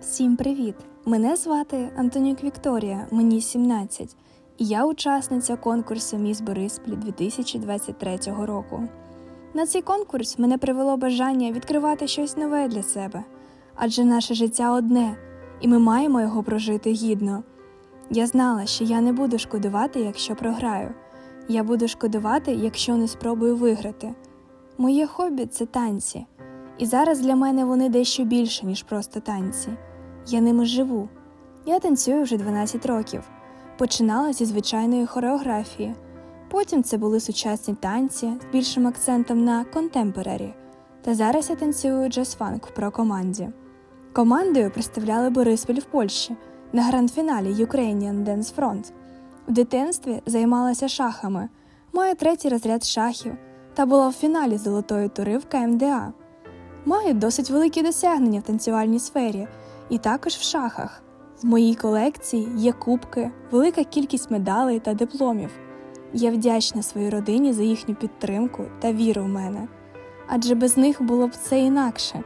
Всім привіт! Мене звати Антонюк Вікторія, мені 17, і я учасниця конкурсу Міс Бориспіль 2023 року. На цей конкурс мене привело бажання відкривати щось нове для себе, адже наше життя одне, і ми маємо його прожити гідно. Я знала, що я не буду шкодувати, якщо програю. Я буду шкодувати, якщо не спробую виграти. Моє хобі це танці, і зараз для мене вони дещо більше, ніж просто танці. Я ними живу. Я танцюю вже 12 років. Починала зі звичайної хореографії. Потім це були сучасні танці з більшим акцентом на контемпорарі. Та зараз я танцюю джаз-фанк в прокоманді. Командою представляли Бориспіль в Польщі на гранд-фіналі Ukrainian Dance Front. В дитинстві займалася шахами, маю третій розряд шахів та була в фіналі золотої тури в КМДА. Маю досить великі досягнення в танцювальній сфері і також в шахах. В моїй колекції є кубки, велика кількість медалей та дипломів. Я вдячна своїй родині за їхню підтримку та віру в мене, адже без них було б це інакше.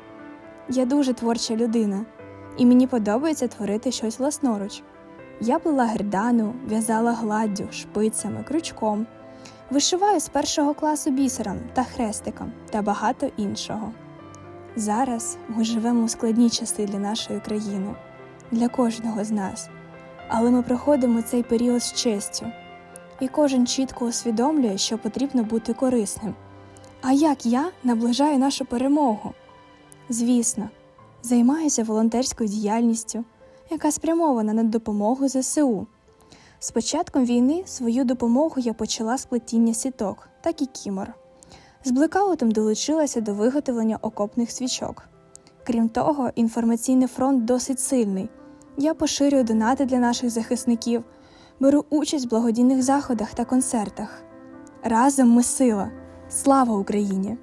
Я дуже творча людина, і мені подобається творити щось власноруч. Я плела гердану, в'язала гладдю, шпицями, крючком, вишиваю з першого класу бісером та хрестиком та багато іншого. Зараз ми живемо у складні часи для нашої країни, для кожного з нас, але ми проходимо цей період з честю, і кожен чітко усвідомлює, що потрібно бути корисним. А як я наближаю нашу перемогу? Звісно, займаюся волонтерською діяльністю, яка спрямована на допомогу ЗСУ. З початком війни свою допомогу я почала з плетіння сіток та кікімор. З блекаутом долучилася до виготовлення окопних свічок. Крім того, інформаційний фронт досить сильний. Я поширюю донати для наших захисників, беру участь в благодійних заходах та концертах. Разом ми сила! Слава Україні!